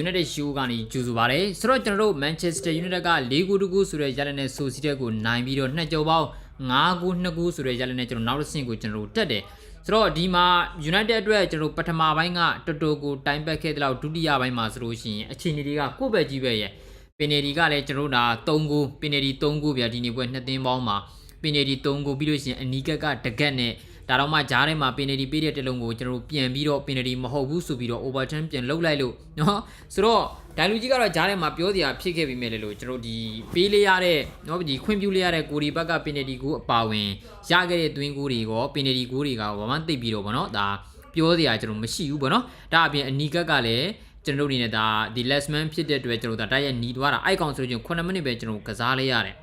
United Show ကနေကြိုဆိုပါရယ်ဆိုတော့ကျွန်တော်တို့ Manchester United က၄ဂိုးတကူဆိုတဲ့ရလနဲ့ဆိုစီတက်ကိုနိုင်ပြီးတော့နှစ်ကြော်ပေါင်း၅ဂိုး2ဂိုးဆိုတဲ့ရလနဲ့ကျွန်တော်နောက်တစ်ဆင့်ကိုကျွန်တော်တို့တက်တယ်ဆိုတော့ဒီမှာ United အတွက်ကျွန်တော်တို့ပထမပိုင်းကတော်တော်ကိုတိုင်ပတ်ခဲ့တဲ့လောက်ဒုတိယပိုင်းမှာဆိုလို့ရှိရင်အခြေအနေတွေကကိုယ့်ဘက်ကြီးပဲရဲ့ပင်နယ်ဒီကလည်းကျွန်တော်တို့ဒါ3ဂိုးပင်နယ်ဒီ3ဂိုးဗျာဒီနေ့ပွဲနှစ်သင်းပေါင်းမှာပင်နယ်ဒီ3ဂိုးပြီးလို့ရှိရင်အနီးကက်ကတကက်နဲ့ ဒါတော့မှဂျားထဲမှာပင်နယ်ဒီပေးတဲ့တလုံးကိုကျွန်တော်တို့ပြန်ပြီးတော့ပင်နယ်ဒီမဟုတ်ဘူးဆိုပြီးတော့ overturn ပြန်လုပ်လိုက်လို့နော်ဆိုတော့ဒိုင်လူကြီးကတော့ဂျားထဲမှာပြောစရာဖြစ်ခဲ့ပြီမဲ့လေလို့ကျွန်တော်တို့ဒီပေးလေးရတဲ့နော်ဒီခွင့်ပြုလေးရတဲ့ကိုဒီဘက်ကပင်နယ်ဒီကိုအပါဝင်ရခဲ့တဲ့သွင်းကိုတွေရောပင်နယ်ဒီကိုတွေကဘာမှသိပ်ပြီးတော့ဗောနော်ဒါပြောစရာကျွန်တော်မရှိဘူးဗောနော်ဒါအပြင်အနီးကက်ကလည်းကျွန်တော်တို့အနေနဲ့ဒါဒီ lessman ဖြစ်တဲ့အတွက်ကျွန်တော်တို့ဒါတိုက်ရိုက်หนีသွားတာအိုက်ကောင်ဆိုလို့ချင်း9မိနစ်ပဲကျွန်တော်ကစားလိုက်ရတယ်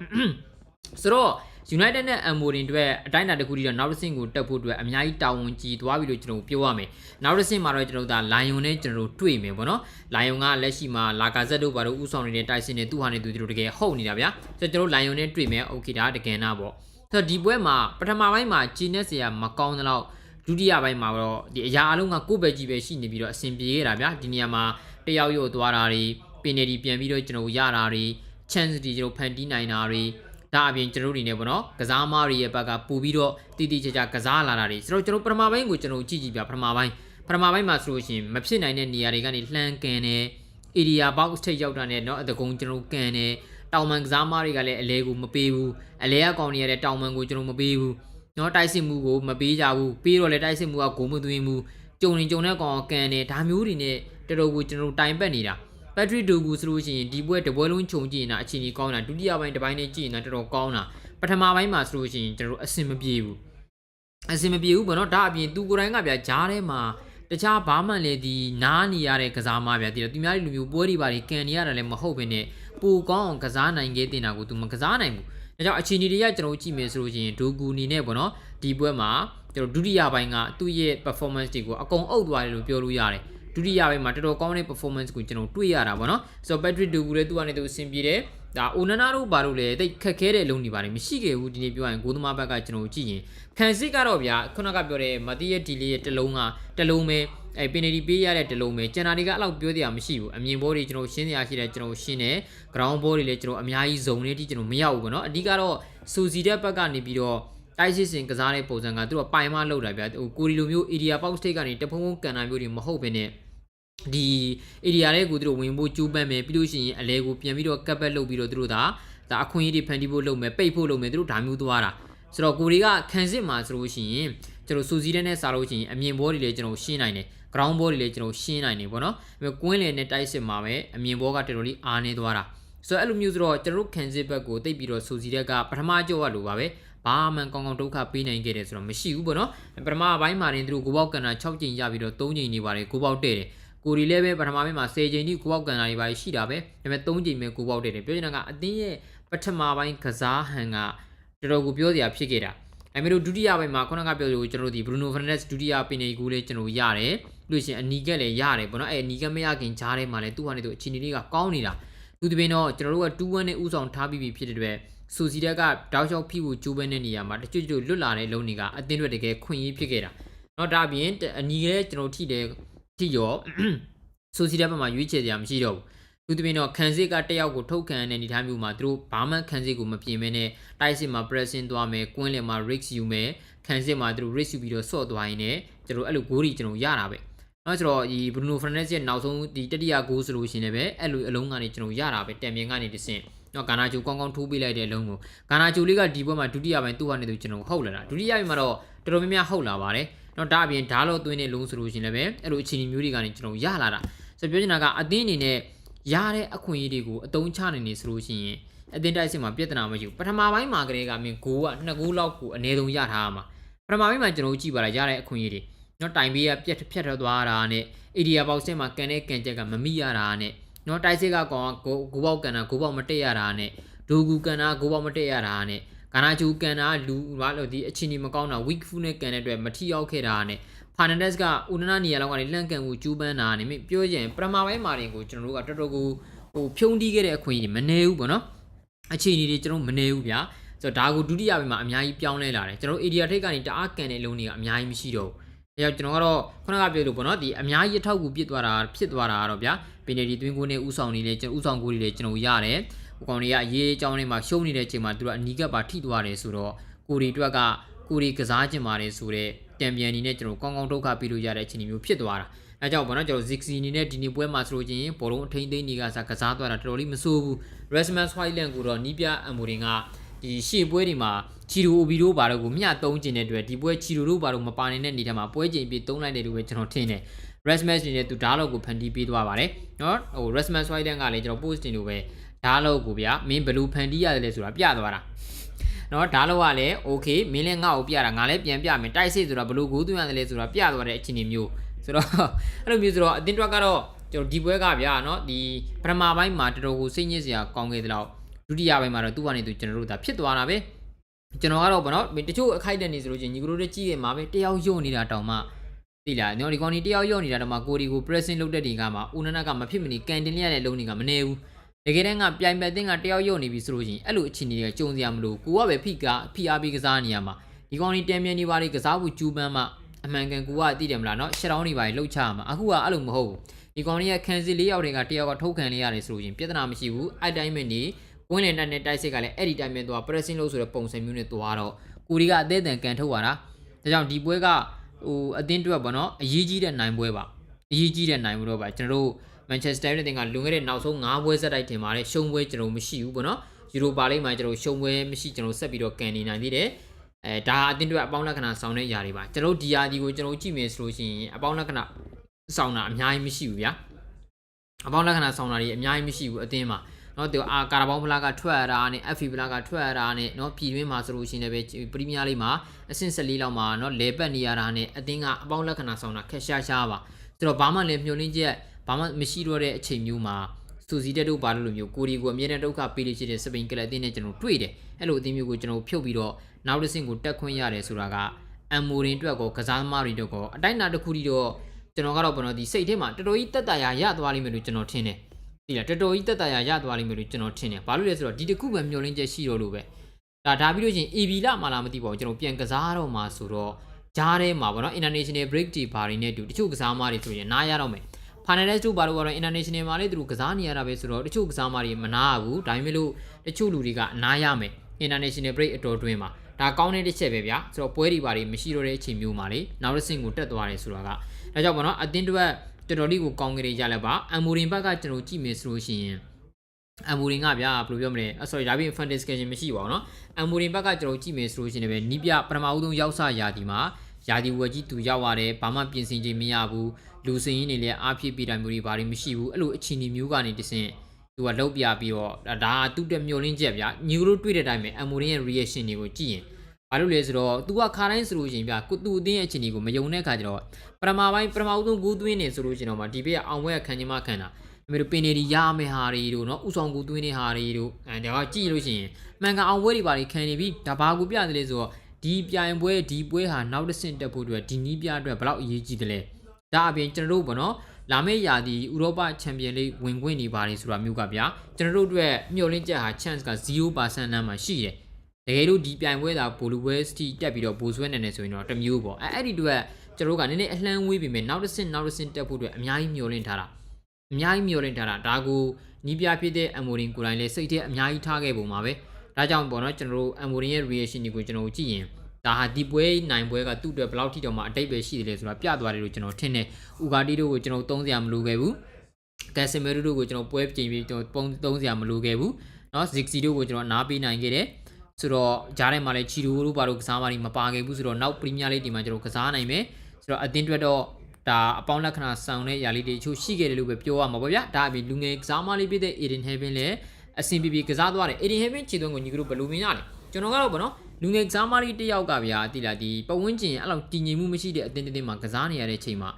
ဆိုတော့ United နဲ့ Amorin အတွက်အတိုင်းအတာတစ်ခုတည်းတော့နောက်တစ်ဆင့်ကိုတက်ဖို့အတွက်အများကြီးတာဝန်ကြီးသွားပြီလို့ကျွန်တော်ပြောရမယ်။နောက်တစ်ဆင့်မှာတော့ကျွန်တော်တို့ဒါ Lion နဲ့ကျွန်တော်တို့တွေ့မယ်ပေါ့နော်။ Lion ကလက်ရှိမှာလာကာဇက်တို့ဘာလို့ဥဆောင်နေတဲ့တိုက်စစ်နဲ့သူ့ဟာနဲ့သူတို့တကယ်ဟုတ်နေတာဗျာ။ဆိုတော့ကျွန်တော်တို့ Lion နဲ့တွေ့မယ်။ Okay ဒါတကယ်နာပေါ့။ဆိုတော့ဒီပွဲမှာပထမပိုင်းမှာဂျီနက်စရာမကောင်းတဲ့လောက်ဒုတိယပိုင်းမှာတော့ဒီအရာအလုံးကကိုယ့်ဘက်ကြီးပဲရှိနေပြီးတော့အဆင်ပြေရတာဗျာ။ဒီနေရာမှာတယောက်ရုပ်သွားတာတွေပင်နေဒီပြန်ပြီးတော့ကျွန်တော်ရတာတွေ chance တွေကျွန်တော်ဖန်တီးနိုင်တာတွေ ဒါအပြင်ကျွန်တော်တို့နေနေပေါ့နော်ကစားမားတွေရဲ့ဘက်ကပို့ပြီးတော့တည်တည်ကြကြကစားလာတာတွေဆိုတော့ကျွန်တော်ပထမပိုင်းကိုကျွန်တော်ကြည့်ကြည့်ပြပထမပိုင်းပထမပိုင်းမှာဆိုလို့ရှိရင်မဖြစ်နိုင်တဲ့နေရာတွေကနေလှမ်းကန်တယ် area box ထိပ်ရောက်တာနဲ့เนาะအတကုံကျွန်တော်ကန်တယ်တောင်မန်ကစားမားတွေကလည်းအလဲကိုမပေးဘူးအလဲအကောင်တွေရတဲ့တောင်မန်ကိုကျွန်တော်မပေးဘူးเนาะတိုက်စစ်မှုကိုမပေးကြဘူးပြီးတော့လည်းတိုက်စစ်မှုကဂိုးမသွင်းဘူးကြုံနေကြုံတဲ့ကောင်ကန်တယ်ဒါမျိုးတွေနဲ့တော်တော်ကိုကျွန်တော်တိုင်ပတ်နေတာ ဘက်ထရီဒိုဂူဆိုလို့ရှိရင်ဒီပွဲတပွဲလုံးခြုံကြည့်နေတာအချိန်ကြီးကောင်းတာဒုတိယပိုင်းတစ်ပိုင်းနဲ့ကြည့်နေတာတော်တော်ကောင်းတာပထမပိုင်းမှာဆိုလို့ရှိရင်ကျွန်တော်တို့အဆင်မပြေဘူးအဆင်မပြေဘူးဗောနော်ဒါအပြင်သူကိုယ်တိုင်ကဗျာဂျားထဲမှာတခြားဘာမှလည်းဒီနားနေရတဲ့ကစားမဗျာဒီတော့သူများလူမျိုးပွဲတွေပါတွေကန်နေရတယ်လည်းမဟုတ်ဘဲနဲ့ပူကောင်းအောင်ကစားနိုင်ခဲ့တင်တာကိုသူမကစားနိုင်ဘူးဒါကြောင့်အချိန်ကြီးတွေကကျွန်တော်ကြည့်မယ်ဆိုလို့ရှိရင်ဒိုဂူအနေနဲ့ဗောနော်ဒီပွဲမှာကျွန်တော်ဒုတိယပိုင်းကသူ့ရဲ့ performance တွေကိုအကုန်အုပ်သွားတယ်လို့ပြောလို့ရတယ် ဒုတိယပိုင်းမှာတော်တော်ကောင်းတဲ့ performance ကိုကျွန်တော်တွေ့ရတာဗောနော်ဆိုတော့ Patrick Dogu လည်းသူကနေသူအဆင်ပြေတယ်ဒါ Onana တို့ဘာလို့လဲတိတ်ခက်ခဲတဲ့လုံနေပါတယ်မရှိခဲ့ဘူးဒီနေ့ပြောရရင်ဂိုးသမားဘက်ကကျွန်တော်ကြည့်ရင်ခံစစ်ကတော့ဗျာခုနကပြောတဲ့မတီးရဲ့ဒီလေးရဲ့တလုံးကတလုံးပဲအဲပင်နယ်တီပေးရတဲ့တလုံးပဲကျန်တာတွေကအဲ့လောက်ပြောတရားမရှိဘူးအမြင်ဘောတွေကျွန်တော်ရှင်းစရာရှိတယ်ကျွန်တော်ရှင်းတယ် ground ball တွေလည်းကျွန်တော်အများကြီးဇုံနေတိကျွန်တော်မရောက်ဘူးဗောနော်အဓိကတော့စူစီတဲ့ဘက်ကနေပြီးတော့ တိုက်စစ်စင်ကစားတဲ့ပုံစံကသူတို့ပိုင်မလောက်တာဗျာဟိုကိုရီလိုမျိုး area box state ကနေတဖုံဖုံကန်တာမျိုးတွေမဟုတ်ဘဲနဲ့ဒီ area တွေကိုသူတို့ဝင်ဖို့ကြိုးပမ်းမယ်ပြီးလို့ရှိရင်အလဲကိုပြန်ပြီးတော့ကပ်ပတ်လုပ်ပြီးတော့သူတို့ဒါဒါအခွင့်အရေးတွေဖန်တီးဖို့လုပ်မယ်ပိတ်ဖို့လုပ်မယ်သူတို့ဒါမျိုးသွားတာဆိုတော့ကိုရီကခံစစ်မှာဆိုလို့ရှိရင်ကျွန်တော်စူစီတဲ့နဲ့စားလို့ရှိရင်အမြင်ဘောတွေလည်းကျွန်တော်ရှင်းနိုင်တယ် ground ball တွေလည်းကျွန်တော်ရှင်းနိုင်တယ်ပေါ့နော်အဲကွင်းလယ်နဲ့တိုက်စစ်မှာပဲအမြင်ဘောကတော်တော်လေးအားနေသွားတာဆိုတော့အဲ့လိုမျိုးဆိုတော့ကျွန်တော်ခံစစ်ဘက်ကိုတိတ်ပြီးတော့စူစီတဲ့ကပထမကြောက်ရလို့ပါပဲ ဘာမှကောင်းကောင်းဒုက္ခပေးနိုင်ခဲ့တယ်ဆိုတော့မရှိဘူးပေါ့နော်ပထမပိုင်းမှာရင်သူတို့ကိုပေါက်ကန်တာ6ကြိမ်ရပြီးတော့3ကြိမ်နေပါတယ်ကိုပေါက်တဲ့တယ်ကိုရီလည်းပဲပထမပိုင်းမှာ10ကြိမ်ထိကိုပေါက်ကန်တာတွေပါရှိတာပဲဒါပေမဲ့3ကြိမ်ပဲကိုပေါက်တဲ့တယ်ပြောချင်တာကအတင်းရဲ့ပထမပိုင်းကစားဟန်ကတော်တော်ကိုပြောစရာဖြစ်ခဲ့တာဒါပေမဲ့ဒုတိယပိုင်းမှာခုနကပြောလို့ကျွန်တော်တို့ဒီ Bruno Fernandes ဒုတိယပင်နေကူလေးကျွန်တော်ရတယ်လို့ရှိရင်အနီကက်လည်းရတယ်ပေါ့နော်အဲအနီကက်မရခင်ဂျားထဲမှာလည်းသူ့ဟာနေသူအချင်းကြီးလေးကကောင်းနေတာ သူတပင်းတော့ကျွန်တော်တို့က2-1နဲ့ဥဆောင်ထားပြီးပြီဖြစ်တဲ့အတွက်စူစီတက်ကတောက်လျှောက်ဖိဖို့ကြိုးပမ်းတဲ့နေရာမှာတချို့ချို့လွတ်လာတဲ့လုံတွေကအတင်းတွေတကယ်ခွင့်ရေးဖြစ်ခဲ့တာเนาะဒါအပြင်အနီကလည်းကျွန်တော်ထိတယ်ထိရောစူစီတက်ဘက်မှာရွေးချယ်စရာမရှိတော့ဘူးသူတပင်းတော့ခံစစ်ကတယောက်ကိုထုတ်ခံရတဲ့အနေအထားမျိုးမှာသူတို့ဘာမှခံစစ်ကိုမပြင်မဲနဲ့တိုက်စစ်မှာ pressing သွားမယ်ကွင်းလယ်မှာ risk ယူမယ်ခံစစ်မှာသူတို့ risk ယူပြီးတော့ဆော့သွားရင်လည်းကျွန်တော်အဲ့လိုဂိုးတွေကျွန်တော်ရတာပဲ နော်ဆိုတော့ဒီ Bruno Fernandes ရဲ့နောက်ဆုံးဒီတတိယဂိုးဆိုလို့ရှိရင်လည်းအဲ့လိုအလုံးကနေကျွန်တော်ရတာပဲတံမြင်ကနေတဆင့်နော်ဂါနာဂျူကောင်းကောင်းထိုးပေးလိုက်တဲ့အလုံးကိုဂါနာဂျူလေးကဒီဘက်မှာဒုတိယပိုင်းသူ့ဟာနေသူကျွန်တော်ဟုတ်လာတာဒုတိယပိုင်းမှာတော့တော်တော်များများဟုတ်လာပါတယ်နော်ဒါအပြင်ဓာတ်လို့သွင်းတဲ့လုံးဆိုလို့ရှိရင်လည်းအဲ့လိုအခြေအနေမျိုးတွေကနေကျွန်တော်ရလာတာဆိုပြောချင်တာကအသင်းအနေနဲ့ရတဲ့အခွင့်အရေးတွေကိုအတုံးချနေနေဆိုလို့ရှိရင်အသင်းတိုက်စစ်မှာပြဿနာမရှိဘူးပထမပိုင်းမှာကလေးကမင်းဂိုးကနှစ်ဂိုးလောက်ကိုအနည်းဆုံးရထားရမှာပထမပိုင်းမှာကျွန်တော်ကြည့်ပါလားရတဲ့အခွင့်အရေးတွေ နော်တိုင်ပေးကပြက်ဖြတ်ထွက်သွားတာနဲ့ area box ထဲမှာကန်တဲ့ကန်ချက်ကမမိရတာနဲ့နော်တိုက်စစ်ကကောင်ကိုကိုပေါက်ကန်တာကိုပေါက်မတက်ရတာနဲ့ဒိုဂူကန်တာကိုပေါက်မတက်ရတာနဲ့ဂါနာချူကန်တာလူဘာလို့ဒီအချင်းကြီးမကောင်းတာ weak foot နဲ့ကန်တဲ့အတွက်မထီရောက်ခဲ့တာနဲ့ဖာနန်ဒက်စ်ကဦးနနာနီယာလောက်ကနေလန့်ကန်မှုကျူးပန်းတာနဲ့ပြောရင်ပထမပိုင်းမှာတင်ကိုကျွန်တော်တို့ကတော်တော်ကိုဟိုဖြုံးတီးခဲ့တဲ့အခွင့်အရေးမနေဘူးပေါ့နော်အခြေအနေတွေကျွန်တော်မနေဘူးဗျာဆိုတော့ဒါကိုဒုတိယပိုင်းမှာအများကြီးပြောင်းလဲလာတယ်ကျွန်တော် area ထိပ်ကနေတအားကန်တဲ့လုံးတွေကအများကြီးမရှိတော့ဘူး ကြောင့်ကျွန်တော်ကတော့ခုနကပြောလို့ပေါ့နော်ဒီအများကြီးအထောက်အကူပြစ်သွားတာဖြစ်သွားတာကတော့ဗျာပင်နေဒီတွင်းကိုနဲ့ဥဆောင်နေလေကျွန်တော်ဥဆောင်ကိုတွေလည်းကျွန်တော်ရတယ်ဟိုကောင်တွေကအရေးအကြောင်းတွေမှာရှုံးနေတဲ့အချိန်မှာသူတို့အနီးကပ်ပါထိသွားတယ်ဆိုတော့ကိုရီအတွက်ကကိုရီကစားကျင်ပါတယ်ဆိုတော့တံပြန်အနေနဲ့ကျွန်တော်ကောင်းကောင်းဒုက္ခပေးလို့ရတဲ့အခြေအနေမျိုးဖြစ်သွားတာအဲကြောင့်ပေါ့နော်ကျွန်တော် Zixi အနေနဲ့ဒီနေ့ပွဲမှာဆိုလို့ချင်းဘောလုံးအထိန်သိမ်းနေကစားကစားသွားတာတော်တော်လေးမဆိုးဘူး Resman Swideland ကိုတော့နီးပြအမူရင်က ဒီရှေ့ပွဲတွေမှာချီရိုအိုဘီတို့ဘာတို့ကိုမျှသုံးကျင်တဲ့အတွက်ဒီပွဲချီရိုတို့ဘာတို့မပါနေတဲ့အနေထားမှာပွဲချိန်ပြီးသုံးလိုက်တယ်လို့ပဲကျွန်တော်ထင်တယ် Resmas နေနဲ့သူဓာတ်လောက်ကိုဖန်တီးပေးသွားပါတယ်နော်ဟို Resmas Swideland ကလည်းကျွန်တော် post တင်လို့ပဲဓာတ်လောက်ကိုဗျာမင်းဘယ်လိုဖန်တီးရတယ်လဲဆိုတာပြသွားတာနော်ဓာတ်လောက်ကလည်း okay မင်းလည်းငါ့ကိုပြတာငါလည်းပြန်ပြမယ်တိုက်စစ်ဆိုတာဘယ်လိုကိုသွင်းရတယ်လဲဆိုတာပြသွားတဲ့အခြေအနေမျိုးဆိုတော့အဲ့လိုမျိုးဆိုတော့အတင်းတွက်ကတော့ကျွန်တော်ဒီပွဲကဗျာနော်ဒီပထမပိုင်းမှာတော်တော်ကိုစိတ်ညစ်စရာကောင်းခဲ့တဲ့လောက် ဒုတိယပိုင်းမှာတော့သူ့ကနေသူကျွန်တော်တို့ဒါဖြစ်သွားတာပဲကျွန်တော်ကတော့ဗောနော်တချို့အခိုက်တက်နေဆိုလို့ချင်းညီကတို့တွေကြည့်ရမှာပဲတယောက်ယုံနေတာတောင်မှသိလားနော်ဒီကောင်ဒီတယောက်ယုံနေတာတောင်မှကိုဒီကို pressing လုပ်တဲ့ဒီကမှာဦးနနကမဖြစ်မနေကန်တင်ရတဲ့လုံးတွေကမနေဘူးတကယ်တမ်းကပြိုင်ပတ်တင်ကတယောက်ယုံနေပြီဆိုလို့ချင်းအဲ့လိုအခြေအနေတွေကကြုံစရာမလိုကိုကပဲဖိကဖိအားပေးကစားနေရမှာဒီကောင်ဒီတန်မြန်နေပါလေကစားဖို့ကျူးပန်းမှအမှန်ကန်ကိုကသိတယ်မလားနော်ရှက်တောင်းနေပါလေလှုပ်ချရမှာအခုကအဲ့လိုမဟုတ်ဘူးဒီကောင်ကြီးကခန်းစီ၄ယောက်တွေကတယောက်ကထုတ်ခံလေးရတယ်ဆိုလို့ချင်းပြဿနာမရှိဘူးအဲ့တိုင်းပဲနေ ဝင်းလည်နဲ့နဲ့တိုက်စစ်ကလည်းအဲ့ဒီတိုင်းပဲသွား pressing လုပ်ဆိုတဲ့ပုံစံမျိုးနဲ့သွားတော့ကိုဒီကအသေးအံကန်ထုတ်လာတာဒါကြောင့်ဒီပွဲကဟိုအသင်းတွက်ပေါ့နော်အရေးကြီးတဲ့နိုင်ပွဲပါအရေးကြီးတဲ့နိုင်ပွဲတော့ပါကျွန်တော်တို့ Manchester United ကလွန်ခဲ့တဲ့နောက်ဆုံး9ပွဲဆက်တိုက်တင်ပါတယ်ရှုံးပွဲကျွန်တော်မရှိဘူးပေါ့နော်ယူရိုပါလိမ့်မှာကျွန်တော်ရှုံးပွဲမရှိကျွန်တော်ဆက်ပြီးတော့ကန်နေနိုင်သေးတယ်အဲဒါအသင်းတွက်အပေါင်းလက္ခဏာဆောင်တဲ့ຢာတွေပါကျွန်တော်ဒီယာဒီကိုကျွန်တော်ကြည့်မယ်ဆိုလို့ရှိရင်အပေါင်းလက္ခဏာဆောင်တာအများကြီးမရှိဘူးဗျာအပေါင်းလက္ခဏာဆောင်တာတွေအများကြီးမရှိဘူးအသင်းမှာ နော်သူအာကာရာဘောင်းဖလားကထွက်ရတာနဲ့ FP ဖလားကထွက်ရတာနဲ့နော်ပြည်တွင်းမှာဆိုလို့ရှိရင်လည်းပရီးမီးယားလိမှာအဆင့်14လောက်မှာနော်လဲပတ်နေရတာနဲ့အသင်းကအပေါင်းလက္ခဏာဆောင်တာခက်ရှားရှားပါဆိုတော့ဘာမှလည်းမျှော်လင့်ချက်ဘာမှမရှိတော့တဲ့အချိန်မျိုးမှာစူစီတက်တို့ဘာလို့လိုမျိုးကိုရီကိုအမြဲတမ်းဒုက္ခပေးနေချင်တဲ့စပိန်ကလပ်အသင်းနဲ့ကျွန်တော်တွေ့တယ်အဲ့လိုအသင်းမျိုးကိုကျွန်တော်ဖြုတ်ပြီးတော့နောက်တစ်ဆင့်ကိုတက်ခွင့်ရတယ်ဆိုတာကအမ်မိုရင်အတွက်ကောကစားသမားတွေအတွက်ကောအတိုင်းအတာတစ်ခုတည်းတော့ကျွန်တော်ကတော့ဘယ်တော့ဒီစိတ်ထဲမှာတော်တော်ကြီးတက်တာရရသွားလိမ့်မယ်လို့ကျွန်တော်ထင်တယ် ဒီလားတော်တော်ကြီးတက်တာရရသွားလိမ့်မယ်လို့ကျွန်တော်ထင်တယ်ဘာလို့လဲဆိုတော့ဒီတစ်ခုပဲမျောလင်းချက်ရှိတော့လို့ပဲဒါဒါပြီးလို့ချင်း AB လာမှလာမသိပါဘူးကျွန်တော်ပြန်ကစားတော့မှာဆိုတော့ဂျားထဲမှာဗောနော် international break တီဘာတွေနဲ့တူတချို့ကစားသမားတွေဆိုရင်နားရတော့မယ် finalist တို့ဘာလို့ကတော့ international မှာလေသူတို့ကစားနေရတာပဲဆိုတော့တချို့ကစားသမားတွေမနာဘူးဒါပေမဲ့လို့တချို့လူတွေကအနားရမယ် international break အတော်တွင်းမှာဒါကောင်းတဲ့တစ်ချက်ပဲဗျာဆိုတော့ပွဲတွေဘာတွေမရှိတော့တဲ့အချိန်မျိုးမှာလေနောက်တစ်ဆင့်ကိုတက်သွားတယ်ဆိုတာကဒါကြောင့်ဗောနော်အတင်းတွက် တော်တော်လေးကိုကောင်းကြရရလဲပါအမ်မိုရင်ဘက်ကကျွန်တော်ကြည့်မယ်ဆိုလို့ရှိရင်အမ်မိုရင်ကဗျာဘယ်လိုပြောမလဲအ sorry ဒါပြင် fan discussion မရှိပါဘူးเนาะအမ်မိုရင်ဘက်ကကျွန်တော်ကြည့်မယ်ဆိုလို့ရှိရင်လည်းနီးပြပထမဦးဆုံးရောက်စရာဒီမှာယာဒီဝက်ကြီးသူရောက်ရတယ်ဘာမှပြင်ဆင်ခြင်းမရဘူးလူစင်ရင်းနေလည်းအားဖြစ်ပြတိုင်းမျိုးတွေဘာတွေမရှိဘူးအဲ့လိုအခြေအနေမျိုးကနေတဆင့်သူကလောက်ပြပြီးတော့ဒါသူ့တက်မျောလင်းချက်ဗျာညီတို့တွေ့တဲ့အတိုင်းပဲအမ်မိုရင်ရဲ့ reaction တွေကိုကြည့်ရင် ဘာလို့လဲဆိုတော့ तू ကခါတိုင်းဆိုလို့ရှိရင်ပြကိုသူအသင်းရဲ့အခြေအနေကိုမယုံတဲ့အခါကျတော့ပထမပိုင်းပထမဦးဆုံးဂူးသွင်းနေဆိုလို့ရှိရင်တော့မှဒီဘေးကအောင်ပွဲခံခြင်းမခံတာအမေတို့ပင်နေဒီရမယ်ဟာတွေတို့နော်ဥဆောင်ကူသွင်းနေဟာတွေတို့အဲဒါကကြည့်လို့ရှိရင်မှန်ကန်အောင်ပွဲတွေပါတွေခံနေပြီဒါဘာကိုပြတယ်လဲဆိုတော့ဒီပြိုင်ပွဲဒီပွဲဟာနောက်တစ်ဆင့်တက်ဖို့အတွက်ဒီနီးပြအတွက်ဘလောက်အရေးကြီးတယ်လဲဒါအပြင်ကျွန်တော်တို့ဘောနော်လာမယ့်ရာသီဥရောပချန်ပီယံလိဝင်ခွင့်နေပါတယ်ဆိုတာမျိုးကဗျာကျွန်တော်တို့အတွက်မျှော်လင့်ချက်ဟာ chance က0%နှမ်းမှာရှိတယ် တကယ်လို့ဒီပြိုင်ပွဲသာဘိုလူဝဲစတီတက်ပြီးတော့ဘိုးဆွဲနေနေဆိုရင်တော့တစ်မျိုးပေါ့အဲအဲ့ဒီအတွက်ကျွန်တော်တို့ကနည်းနည်းအလှမ်းဝေးပြီမဲ့နောက်တစ်ဆင့်နောက်တစ်ဆင့်တက်ဖို့အတွက်အများကြီးမျှော်လင့်ထားတာအများကြီးမျှော်လင့်ထားတာဒါကိုနီးပြဖြစ်တဲ့အမိုရင်ကိုယ်တိုင်လည်းစိတ်ထဲအများကြီးထားခဲ့ပုံပါပဲဒါကြောင့်ပေါ့နော်ကျွန်တော်တို့အမိုရင်ရဲ့ reaction တွေကိုကျွန်တော်ကြည့်ရင်ဒါဟာဒီပွဲနိုင်ပွဲကသူ့အတွက်ဘယ်လောက်ထိတောင်မှအတိတ်ပဲရှိတယ်လေဆိုတာပြသွားတယ်လို့ကျွန်တော်ထင်တယ်။ဥဂါတီတို့ကိုကျွန်တော်သုံးစရာမလိုခဲ့ဘူး။ကက်ဆင်မီရိုတို့ကိုကျွန်တော်ပွဲပြင်ပြီးကျွန်တော်ပုံသုံးစရာမလိုခဲ့ဘူး။နော်ဇစ်စီတို့ကိုကျွန်တော်နားပေးနိုင်ခဲ့တယ်။ ဆိုတော့ဂျားထဲမှာလည်းချီရိုတို့ဘာလို့ကစားမတွေမပါခဲ့ဘူးဆိုတော့နောက်ပရီးမီးယားလိဒီမှာကျွန်တော်ကစားနိုင်မယ်။ဆိုတော့အသင်းတွက်တော့ဒါအပေါင်းလက္ခဏာဆောင်တဲ့ຢာလေးတွေအချို့ရှိခဲ့တယ်လို့ပဲပြောရမှာပေါ့ဗျာ။ဒါအပြင်လူငယ်ကစားမလေးဖြစ်တဲ့ Eden Heaven လည်းအဆင်ပြေပြေကစားသွားတယ်။ Eden Heaven ခြေသွင်းကိုညီကတို့ဘယ်လိုမြင်ရလဲ။ကျွန်တော်ကတော့ဗောနော်လူငယ်ကစားမလေးတယောက်ကဗျာတိလာဒီပဝန်းကျင်အဲ့လောက်တည်ငြိမ်မှုမရှိတဲ့အတင်းတင်းမှာကစားနေရတဲ့ချိန်မှာ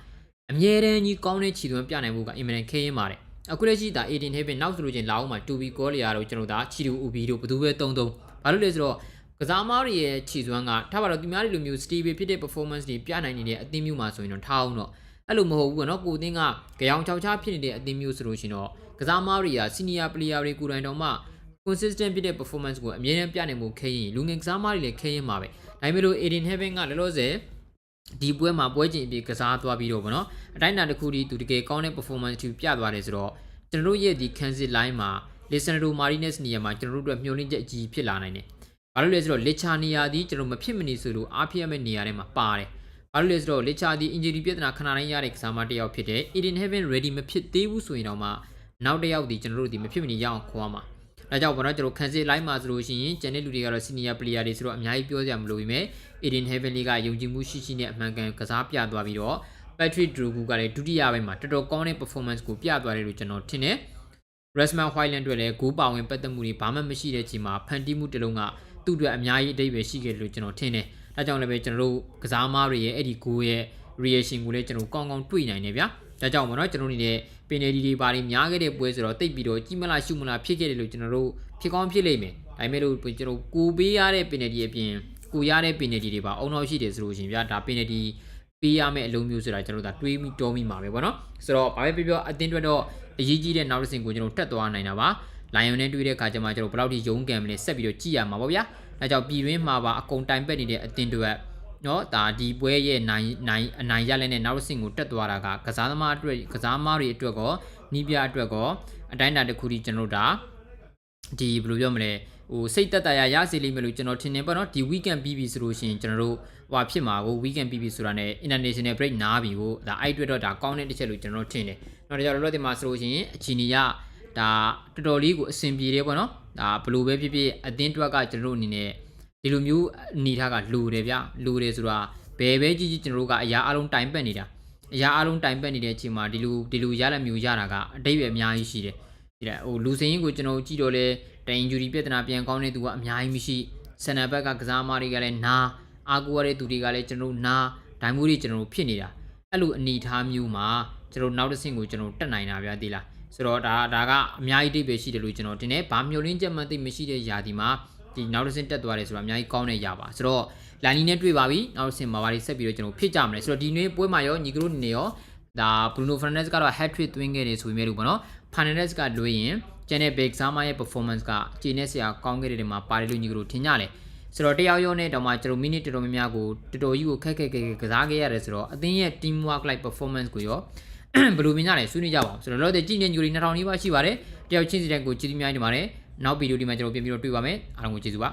အမြဲတမ်းကြီးကောင်းတဲ့ခြေသွင်းပြနိုင်ဖို့ကအင်မတန်ခဲရင်ပါတယ်အခုလက်ရှိဒါ18 Heaven နောက်ဆိုလို့ချင်းလာအောင်မှာ 2B ကောလီယာတို့ကျွန်တော်ဒါချီတူ UB တို့ဘယ်သူပဲတုံတုံ ဘာလို့လဲဆိုတော့ကစားမားတွေရဲ့ခြေစွမ်းကထားပါတော့ဒီများတွေလိုမျိုး stable ဖြစ်တဲ့ performance တွေပြနိုင်နေတဲ့အသင်းမျိုးမှာဆိုရင်တော့ထားအောင်တော့အဲ့လိုမဟုတ်ဘူးကွနော်ကိုအသင်းကကြောင်ချောက်ချဖြစ်နေတဲ့အသင်းမျိုးဆိုလို့ရှိရင်တော့ကစားမားတွေက senior player တွေကိုယ်တိုင်တော့မှ consistent ဖြစ်တဲ့ performance ကိုအမြဲတမ်းပြနိုင်မှုခဲရင်လူငယ်ကစားမားတွေလည်းခဲရင်မှာပဲဒါပေမဲ့လို့ Aiden Heaven ကလောလောဆယ်ဒီပွဲမှာပွဲချိန်အပြည့်ကစားသွားပြီးတော့ဗောနော်အတိုင်းအတာတစ်ခုဒီသူတကယ်ကောင်းတဲ့ performance တစ်ခုပြသွားတယ်ဆိုတော့ကျွန်တော်တို့ရဲ့ဒီ Kansas line မှာ Lisandro Martinez နေရာမှာကျွန်တော်တို့အတွက်မျှော်လင့်ချက်အကြီးဖြစ်လာနိုင်တယ်။ဘာလို့လဲဆိုတော့ Licha နေရာဒီကျွန်တော်မဖြစ်မနေဆိုလို့အားဖြစ်ရမယ့်နေရာထဲမှာပါတယ်။ဘာလို့လဲဆိုတော့ Licha ဒီ injury ပြဿနာခဏတိုင်းရတဲ့ကစားမတစ်ယောက်ဖြစ်တယ်။ Eden Heaven ready မဖြစ်သေးဘူးဆိုရင်တော့မှနောက်တစ်ယောက်ဒီကျွန်တော်တို့ဒီမဖြစ်မနေရအောင်ခေါ်ရမှာ။ဒါကြောင့်ဘာလို့ကျွန်တော် Kansas line မှာဆိုလို့ရှိရင်ကျန်တဲ့လူတွေကတော့ senior player တွေဆိုတော့အများကြီးပြောကြမလို့ပြီမဲ့ Eden Heavenly ကယုံကြည်မှုရှိရှိနဲ့အမှန်ကန်ကစားပြသွားပြီးတော့ Patrick Drogu ကလည်းဒုတိယပိုင်းမှာတော်တော်ကောင်းတဲ့ performance ကိုပြသွားတယ်လို့ကျွန်တော်ထင်တယ်။ Rasmus Hojlund အတွက်လည်းဂိုးပါဝင်ပတ်သက်မှုတွေဘာမှမရှိတဲ့ချိန်မှာဖန်တီးမှုတစ်လုံးကသူ့အတွက်အများကြီးအတိတ်ပဲရှိခဲ့တယ်လို့ကျွန်တော်ထင်တယ်။ဒါကြောင့်လည်းပဲကျွန်တော်တို့ကစားမားတွေရဲ့အဲ့ဒီဂိုးရဲ့ reaction ကိုလည်းကျွန်တော်ကောင်းကောင်းတွေ့နိုင်တယ်ဗျာ။ဒါကြောင့်မနော်ကျွန်တော်တို့နေတဲ့ penalty တွေဘာတွေများခဲ့တဲ့ပွဲဆိုတော့တိတ်ပြီးတော့ကြီးမလားရှုမလားဖြစ်ခဲ့တယ်လို့ကျွန်တော်တို့ဖြစ်ကောင်းဖြစ်လိမ့်မယ်။ဒါပေမဲ့လို့ကျွန်တော်ကိုပေးရတဲ့ penalty အပြင်ကိုရတဲ့ penalty တွေပါအုံနောက်ရှိတယ်ဆိုလို့ရှိရင်ဗျာဒါ penalty ပေးရမယ့်အလုံးမျိုးဆိုတာကျွန်တော်တို့ဒါတွေးမိတော်မိမှာပဲပေါ့နော်ဆိုတော့ဘာပဲပြောပြောအတင်းတွက်တော့ အရေးကြီးတဲ့နောက်တစ်ဆင့်ကိုကျွန်တော်တက်သွားနိုင်တာပါလိုင်ယွန်နဲ့တွေ့တဲ့အခါကျမှကျွန်တော်ဘယ်လောက်ထိရုန်းကန်မလဲဆက်ပြီးတော့ကြည့်ရမှာပေါ့ဗျာဒါကြောင့်ပြည်တွင်းမှာပါအကုန်တိုင်ပက်နေတဲ့အတင်းတွက်နော်ဒါဒီပွဲရဲ့နိုင်နိုင်အနိုင်ရလဲနဲ့နောက်တစ်ဆင့်ကိုတက်သွားတာကကစားသမားအတွက်ကစားသမားတွေအတွက်ကောနီးပြအတွက်ကောအတိုင်းအတာတစ်ခုထိကျွန်တော်တို့ဒါဒီဘယ်လိုပြောမလဲ ဟိုစိတ်သက်သာရရစီလိမ့်မယ်လို့ကျွန်တော်ထင်နေပေါ့နော်ဒီ weekend ပြီးပြီဆိုလို့ရှိရင်ကျွန်တော်တို့ဟိုဖြစ်မှာကို weekend ပြီးပြီဆိုတာနဲ့ international break နားပြီကိုဒါအဲ့အတွက်တော့ဒါကောင်းတဲ့တစ်ချက်လို့ကျွန်တော်ထင်တယ်။နောက်တစ်ချက်တော့လောလောဆယ်မှာဆိုလို့ရှိရင်အချီနီရဒါတော်တော်လေးကိုအဆင်ပြေတယ်ပေါ့နော်။ဒါဘလို့ပဲဖြစ်ဖြစ်အသင်းတွက်ကကျွန်တော်တို့အနေနဲ့ဒီလိုမျိုးအနေထားကလိုတယ်ဗျလိုတယ်ဆိုတာဘယ်ပဲကြီးကြီးကျွန်တော်တို့ကအရာအလုံးတိုင်ပတ်နေတာအရာအလုံးတိုင်ပတ်နေတဲ့အချိန်မှာဒီလိုဒီလိုရလက်မျိုးရတာကအတိတ်ပဲအများကြီးရှိတယ်။ဒီလားဟိုလူစင်းရင်ကိုကျွန်တော်ကြည့်တော့လဲ တန်အင်ဂျူရီပြဿနာပြန်ကောင်းတဲ့သူကအများကြီးမရှိဆန်နဘက်ကကစားမားတွေကလည်းနာအားကိုရတဲ့သူတွေကလည်းကျွန်တော်နာဒိုင်မိုးတွေကျွန်တော်ဖြစ်နေတာအဲ့လိုအနေထားမျိုးမှာကျွန်တော်နောက်တစ်ဆင့်ကိုကျွန်တော်တက်နိုင်တာဗျာဒီလားဆိုတော့ဒါဒါကအများကြီးတိတ်ပဲရှိတယ်လို့ကျွန်တော်တင်တယ်ဘာမျိုးလင်းချက်မှသိမရှိတဲ့ຢာဒီမှာဒီနောက်တစ်ဆင့်တက်သွားတယ်ဆိုတာအများကြီးကောင်းတဲ့ຢာပါဆိုတော့လိုင်းနီနဲ့တွေ့ပါပြီနောက်တစ်ဆင့်မှာပါလိဆက်ပြီးတော့ကျွန်တော်ဖြစ်ကြမလဲဆိုတော့ဒီနေ့ပွဲမှာရောညီကတို့နေနေရောဒါ Bruno Fernandes ကတော့ hat trick သွင်းခဲ့တယ်ဆိုပေမဲ့လို့ပေါ့နော် Fernandes ကလွှဲရင် ကျန်တဲ့ Big Zama ရဲ့ performance ကခြေနဲ့ဆရာကောင်းခဲ့တဲ့နေရာမှာပါတယ်လို့ညီကတို့ထင်ကြတယ်ဆိုတော့တယောက်ယောနဲ့တော့မှကျွန်တော် minute တော်တော်များများကိုတော်တော်ကြီးကိုခက်ခက်ခက်ခက်ကစားခဲ့ရတယ်ဆိုတော့အသင်းရဲ့ team work like performance ကိုရောဘယ်လိုမြင်ကြလဲဆွေးနွေးကြပါအောင်ဆိုတော့လောတဲ့ကြည့်နေညီကို2000နီးပါးရှိပါတယ်တယောက်ချင်းစီတိုင်းကိုကြည့်ပြီးများနေပါတယ်နောက်ဗီဒီယိုဒီမှာကျွန်တော်ပြင်ပြီးတော့တွေ့ပါမယ်အားလုံးကိုကျေးဇူးပါ